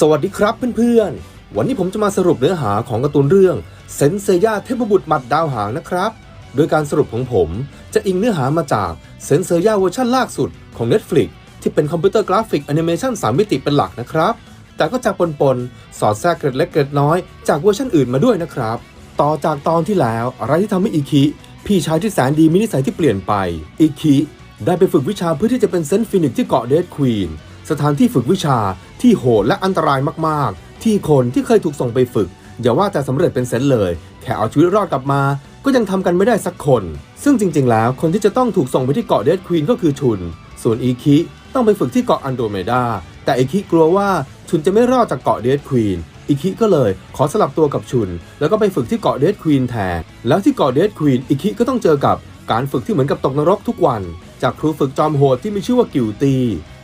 สวัสดีครับเพื่อนๆ วันนี้ผมจะมาสรุปเนื้อหาของการ์ตูนเรื่องเซนเซย่าเทพบุตรหมัดดาวหางนะครับ โดยการสรุปของผมจะอิงเนื้อหามาจากเซนเซย่าเวอร์ชันล่าสุดของ Netflix ที่เป็นคอมพิวเตอร์กราฟิกแอนิเมชัน3มิติเป็นหลักนะครับ แต่ก็จะปนๆสอดแทรกเกร็ดเล็กเกร็ดน้อยจากเวอร์ชันอื่นมาด้วยนะครับ ต่อจากตอนที่แล้วอะไรที่ทำให้อิคิพี่ชายที่แสนดีมีนิสัยที่เปลี่ยนไปอิคิได้ไปฝึกวิชาเพื่อที่จะเป็นเซนต์ฟินิกที่เกาะเดดควีน สถานที่ฝึกวิชาที่โหดและอันตรายมากๆ ที่คนที่เคยถูกส่งไปฝึก อย่าว่าแต่สำเร็จเป็นเซนต์เลย แค่เอาชีวิตรอดกลับมา ก็ยังทำกันไม่ได้สักคน ซึ่งจริง ๆ แล้วคนที่จะต้องถูกส่งไปที่เกาะเดดควีนก็คือชุน ส่วนอีคิต้องไปฝึกที่เกาะอันโดเมดาแต่อีคิกลัวว่าชุนจะไม่รอดจากเกาะเดดควีนอิคิก็เลยขอสลับตัวกับชุน แล้วก็ไปฝึกที่เกาะเดดควีนแทน แล้วที่เกาะเดดควีนอิคิก็ต้องเจอกับการฝึกที่เหมือนกับตกนรกทุกวัน จากครูฝึกจอมโหดที่มีชื่อว่ากิวตี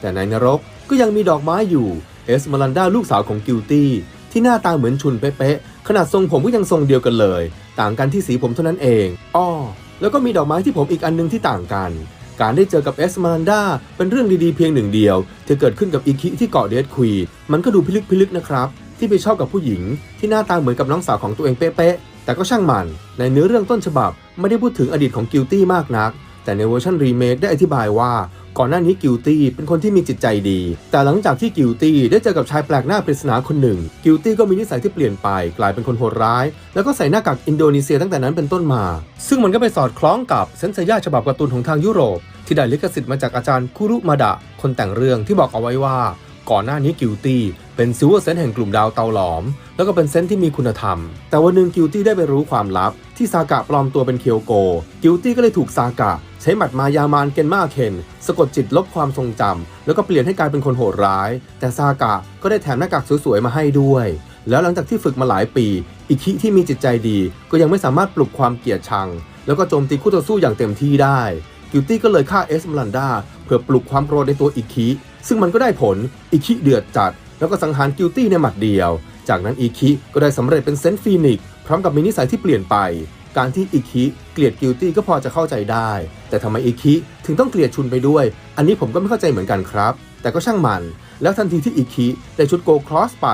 แต่ในนรกก็ยังมีดอกไม้อยู่เอสมารันดาลูกสาวของกิวตี้ที่หน้าตาเหมือนชุนเป๊ะๆขนาดทรงผมก็ยังทรงเดียวกันเลย ต่างกันที่สีผมเท่านั้นเองอ้อแล้วก็มีดอกไม้ที่ผมอีกอันหนึงที่ต่างกัน การได้เจอกับเอสมารันดาเป็นเรื่องดีๆเพียงหนึ่งเดียวที่เกิดขึ้นกับอิคิที่เกาะเดดควีมันก็ดูพิลึกพิลึกนะครับ ที่ไปชอบกับผู้หญิง ที่หน้าตาเหมือนกับน้องสาวของตัวเองเป๊ะๆแต่ก็ช่างมัน ในเนื้อเรื่องต้นฉบับไม่ได้พูดถึงอดีตของกิลตี้มากนัก แต่ในเวอร์ชันรีเมคได้อธิบายว่าก่อนหน้านี้กิลตี้เป็นคนที่มีจิตใจดี แต่หลังจากที่กิลตี้ได้เจอกับชายแปลกหน้าปริศนาคนหนึ่ง กิลตี้ก็มีนิสัยที่เปลี่ยนไป กลายเป็นคนโหดร้าย แล้วก็ใส่หน้ากากอินโดนีเซียตั้งแต่นั้นเป็นต้นมา ซึ่งมันก็ไปสอดคล้องกับเซนเซย่าฉบับการ์ตูนของทางยุโรป ที่ได้ลิขสิทธิ์มาจากอาจารย์คุรุมาดะ คนแต่งเรื่องที่บอกเอาไว้ว่า ก่อนหน้านี้กิลตี้เป็นซิลเวอร์เซนแห่งกลุ่มดาวเตาหลอม แล้วก็เป็นเซนที่มีคุณธรรม แต่วันหนึ่งกิลตี้ได้ไปรู้ความลับ ที่ซากะปลอมตัวเป็นเคียวโก กิลตี้ก็เลยถูกซากะ ใช้หมัดมายามานเกนมาเคนสะกดจิตลบความทรงจำแล้วก็เปลี่ยนให้กลายเป็นคนโหดร้าย แต่ซากะก็ได้แถมหน้ากากสวยๆมาให้ด้วย แล้วหลังจากที่ฝึกมาหลายปี อิคิที่มีจิตใจดี ก็ยังไม่สามารถปลุกความเกลียดชัง แล้วก็โจมตีคู่ต่อสู้อย่างเต็มที่ได้กิลตี้ก็เลยฆ่าเอสมลันดา พื่อปลุกความโกรธในตัวอิคิซึ่งมันก็ได้ผลอิคิเดือดจัด แล้วก็สังหารกิลตี้ในหมัดเดียว จากนั้นอิคิก็ได้สำเร็จเป็นเซนต์ฟีนิกพร้อมกับมีนิสัยที่เปลี่ยนไป การที่อิคิเกลียดกิลตี้ก็พอจะเข้าใจได้ แต่ทำไมอิคิถึงต้องเกลียดชุนไปด้วย อันนี้ผมก็ไม่เข้าใจเหมือนกันครับ แต่ก็ช่างมัน แล้วทันทีที่อิคิได้ชุดโกลครอสไป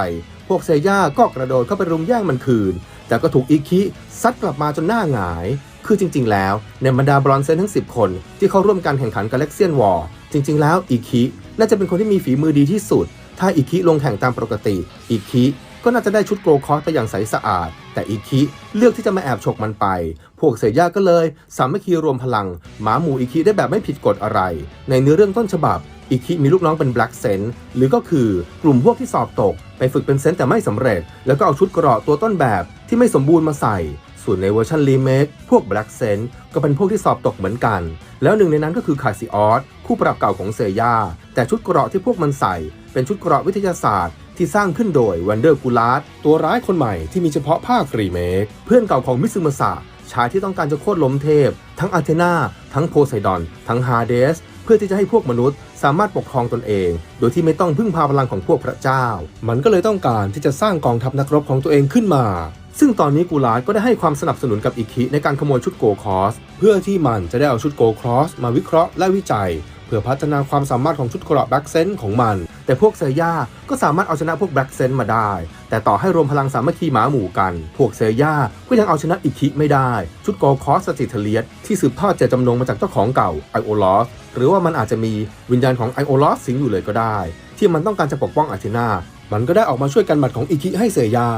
พวกเซย่าก็กระโดดเข้าไปรุมแย่งมันคืน แต่ก็ถูกอิคิซัดกลับมาจนหน้าหงาย คือจริง ๆ แล้วในบรรดาบรอนเซนทั้ง 10 คนที่เข้าร่วมการแข่งขันกาแล็กเซียนวอร์จริง ๆ แล้วอิคิน่าจะเป็นคนที่มีฝีมือดีที่สุด ถ้าอิคิลงแข่งตามปกติอิคิก็น่าจะได้ชุดโกลคอสไปอย่างใสสะอาด แต่อิคิเลือกที่จะมาแอบฉกมันไป พวกเซย่าก็เลย สามัคคีรวมพลังหมาหมูอิคิได้แบบไม่ผิดกฎอะไร ในเนื้อเรื่องต้นฉบับอิคิมีลูกน้องเป็น Black s e n หรือก็คือกลุ่มพวกที่สอบตก ไปฝึกเป็นเซนแต่ไม่สำเร็จ แล้วก็เอาชุดเกราะตัวต้นแบบที่ไม่สมบูรณ์มาใส่ ส่วนในเวอร์ชันรีเมคพวก Black s e n ก็เป็นพวกที่สอบตกเหมือนกัน แล้วหนึ่งในนั้นก็คือคาซิออสคู่ปรับเก่าของเซย่า แต่ชุดเกราะที่พวกมันใส่ เป็นชุดเกราะวิทยาศาสตร์ ที่สร้างขึ้นโดยวันเดอร์กูลาร์ตัวร้ายคนใหม่ที่มีเฉพาะภาครีเมคเพื่อนเก่าของมิซึมาสะชายที่ต้องการจะโค่นล้มเทพ ทั้งอาเทนาทั้งโพไซดอน ทั้งฮาเดส เพื่อที่จะให้พวกมนุษย์ สามารถปกครองตนเอง โดยที่ไม่ต้องพึ่งพาพลังของพวกพระเจ้า มันก็เลยต้องการที่จะสร้างกองทัพนักรบของตัวเองขึ้นมา ซึ่งตอนนี้กูลาร์ก็ได้ให้ความสนับสนุนกับอิคิในการขโมยชุดโกคอสเพื่อที่มันจะได้เอาชุดโกคอสมาวิเคราะห์และวิจัย เพื่อพัฒนาความสามารถของชุดเกราะแบล็กเซนของมัน แต่พวกเซย่าก็สามารถเอาชนะพวกแบล็กเซนมาได้ แต่ต่อให้รวมพลังสามัคคีหมาหมู่กัน พวกเซย่าก็ยังเอาชนะอิคิไม่ได้ ชุดโกคอสสติเทเลียสที่สืบทอดเจตจำนงมาจากเจ้าของเก่าไอโอลอสหรือว่ามันอาจจะมีวิญญาณของไอโอลอสสิงอยู่เลยก็ได้ ที่มันต้องการจะปกป้องอาเทนามันก็ได้ออกมาช่วยกันหมัดของอิคิให้เซย่า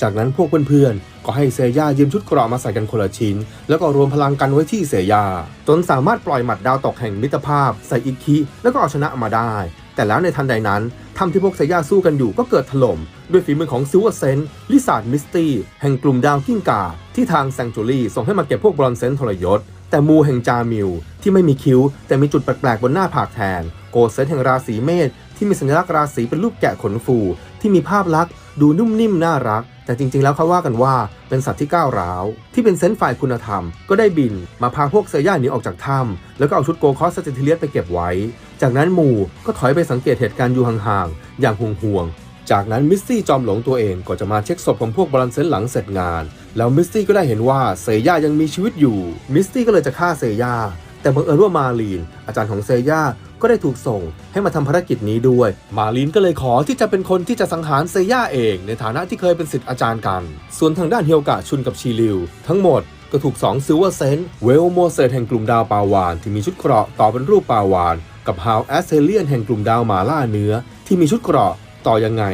จากนั้นพวกเพื่อนๆก็ให้เซย่ายืมชุดเกราะมาใส่กันคนละชิ้น แล้วก็รวมพลังกันไว้ที่เซย่าจนสามารถปล่อยหมัดดาวตกแห่งมิตรภาพ ใส่อิคิแล้วก็เอาชนะมาได้ แต่แล้วในทันใดนั้นถ้ำที่พวกเซย่าสู้กันอยู่ก็เกิดถล่ม ด้วยฝีมือของซิลเวอร์เซนลิซาร์ดมิสตี้แห่งกลุ่มดาวกิ้งกา ที่ทางแซงจูรี่ส่งให้มาเก็บพวกบรอนเซนทรยศแต่มูแห่งจามิลที่ไม่มีคิ้ว แต่มีจุดแปลกๆบนหน้าผากแทน โกเซนแห่งราศีเมษที่มีสัญลักษณ์ราศีเป็นรูปแกะขนฟู ที่มีภาพลักษณ์ ดูนุ่มนิ่มน่ารัก แต่จริงๆแล้วเขาว่ากันว่าเป็นสัตว์ที่ก้าวร้าว ที่เป็นเซนต์ฝ่ายคุณธรรม ก็ได้บินมาพาพวกเซย่าหนีออกจากถ้ำแล้วก็เอาชุดโกคอสสติเทเลียสไปเก็บไว้ จากนั้นมูก็ถอยไปสังเกตเหตุการณ์อยู่ห่างๆอย่างห่วงๆจากนั้นมิสซี่จอมหลงตัวเองก็จะมาเช็คศพของพวกบอลเซนหลังเสร็จงาน แล้วมิสซี่ก็ได้เห็นว่าเซย่ายังมีชีวิตอยู่มิสซี่ก็เลยจะฆ่าเซย่า แต่บังเอิญว่ามาลีน อาจารย์ของเซย่าก็ได้ถูกส่งให้มาทำภารกิจนี้ด้วย มาลีนก็เลยขอที่จะเป็นคนที่จะสังหารเซย่าเอง ในฐานะที่เคยเป็นศิษย์อาจารย์กัน ส่วนทางด้านเฮียวกะชุนกับชีลิว ทั้งหมดก็ถูก2ซิลเวอร์เซนเวลโมเซตแห่งกลุ่มดาวปาวาน ที่มีชุดเกราะต่อเป็นรูปปาวาน กับฮาวแอสเซเลียนแห่งกลุ่มดาวหมาล่าเนื้อ ที่มีชุดเกราะต่อยังไง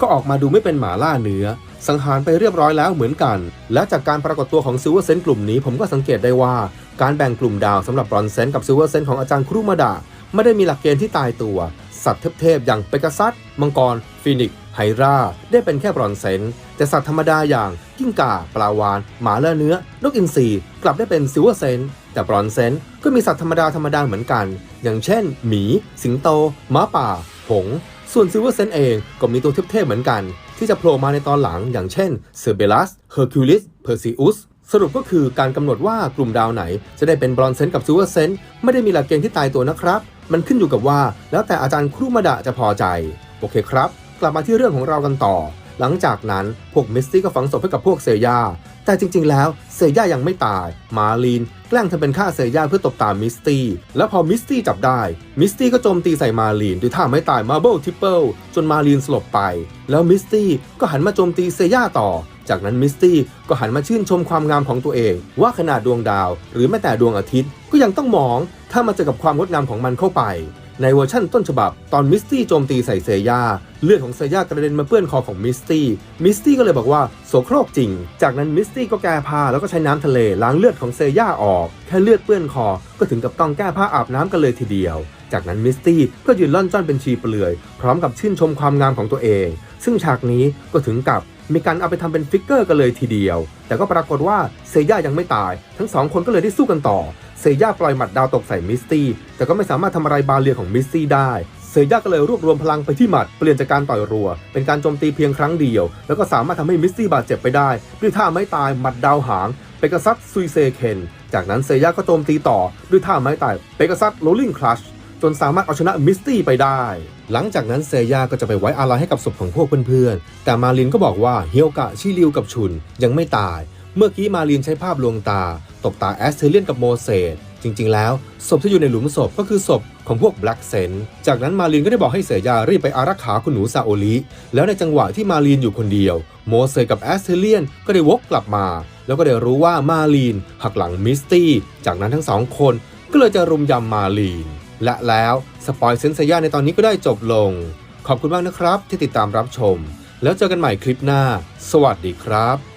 ก็ออกมาดูไม่เป็นหมาล่าเนื้อ สังหารไปเรียบร้อยแล้วเหมือนกัน และจากการปรากฏตัวของซิลเวอร์เซนกลุ่มนี้ผมก็สังเกตได้ว่า การแบ่งกลุ่มดาวสำหรับบรอนเซนกับซิลเวอร์เซนของอาจารย์ครุมาดะไม่ได้มีหลักเกณฑ์ที่ตายตัว สัตว์เทพๆอย่างเปกัสซัสมังกร ฟีนิกไฮรา ได้เป็นแค่บรอนเซนแต่สัตว์ธรรมดาอย่างกิ้งก่า ปลาวาน หมาและเนื้อนกอินทรีกลับได้เป็นซิลเวอร์เซนแต่บรอนเซนก็มีสัตว์ธรรมดาธรรมดาเหมือนกัน อย่างเช่น หมี สิงโตหมาป่า หงส์ส่วนซิลเวอร์เซนเองก็มีตัวเทพๆเหมือนกัน ที่จะโผล่มาในตอนหลังอย่างเช่นเซอร์เบลัสเฮอร์คิวลิสเพอร์ซิอุสสรุปก็คือการกำหนดว่ากลุ่มดาวไหน จะได้เป็นบรอนเซนกับซิลเวอร์เซนไม่ได้มีหลักเกณฑ์ที่ตายตัวนะครับ มันขึ้นอยู่กับว่า แล้วแต่อาจารย์ครูมาดะจะพอใจ โอเคครับ กลับมาที่เรื่องของเรากันต่อ หลังจากนั้นพวกมิสตี้ก็ฝังศพให้กับพวกเซย่า แต่จริง ๆ แล้วเซย่ายังไม่ตาย มาลีนแกล้งทำเป็นฆ่าเซย่าเพื่อตบตามิสตี้ แล้วพอมิสตี้จับได้ มิสตี้ก็โจมตีใส่มาลีนด้วยท่าไม่ตายมาเบิลทิปเปิลจนมาลีนสลบไป แล้วมิสตี้ก็หันมาโจมตีเซย่าต่อ จากนั้นมิสตี้ก็หันมาชื่นชมความงามของตัวเอง ว่าขนาดดวงดาว หรือแม้แต่ดวงอาทิตย์ก็ยังต้องมอง ถ้ามาเจอกับความงดงามของมันเข้าไป ในเวอร์ชั่นต้นฉบับ ตอนมิสตี้โจมตีใส่เซย่าเลือดของเซย่ากระเด็นมาเปื้อนคอของมิสตี้มิสตี้ก็เลยบอกว่าโสโครกจริง จากนั้นมิสตี้ก็แก้ผ้าแล้วก็ใช้น้ำทะเลล้างเลือดของเซย่าออก แค่เลือดเปื้อนคอก็ถึงกับต้องแก้ผ้าอาบน้ำกันเลยทีเดียว จากนั้นมิสตี้ก็ยืนล่อนจ้อนเป็นชีเปลือย พร้อมกับชื่นชมความงามของตัวเอง ซึ่งฉากนี้ก็ถึงกับมีการเอาไปทำเป็นฟิกเกอร์กันเลยทีเดียว แต่ก็ปรากฏว่าเซย่ายังไม่ตาย ทั้งสองคนก็เลยได้สู้กันต่อ เซย่าปล่อยหมัดดาวตกใส่มิสตี้ แต่ก็ไม่สามารถทำอะไรบาเลียของมิสตี้ได้เซย่าก็เลยรวบรวมพลังไปที่หมัดเปลี่ยนจากการต่อยรัว เป็นการโจมตีเพียงครั้งเดียว แล้วก็สามารถทำให้มิสตี้บาดเจ็บไปได้ด้วยท่าไม้ตายหมัดดาวหางเปกัสซัสซุยเซเคนจากนั้นเซย่าก็โจมตีต่อด้วยท่าไม้ตายเปกัสซัสโรลลิงคลัชจนสามารถเอาชนะมิสตี้ไปได้ หลังจากนั้นเซย่าก็จะไปไว้อาลัยให้กับศพของพวกเพื่อนๆ แต่มาลินก็บอกว่าเฮียวกะชิริวกับชุนยังไม่ตาย เมื่อกี้มาลินใช้ภาพลวงตา ตบตาแอสเทเลียนกับโมเสสจริง ๆ แล้วศพที่อยู่ในหลุมศพก็คือศพของพวกแบล็กเซนจากนั้นมาลินก็ได้บอกให้เสยารีบไปอารักขาคุณหนูซาโอลิแล้วในจังหวะที่มาลินอยู่คนเดียว โมเสสกับแอสเทเลียนก็ได้วกกลับมา แล้วก็ได้รู้ว่ามาลินหักหลังมิสตี้จากนั้นทั้งสองคนก็เลยจะรุมยำมาลีนและแล้วสปอยเซนเซย่าในตอนนี้ก็ได้จบลง ขอบคุณมากนะครับที่ติดตามรับชม แล้วเจอกันใหม่คลิปหน้า สวัสดีครับ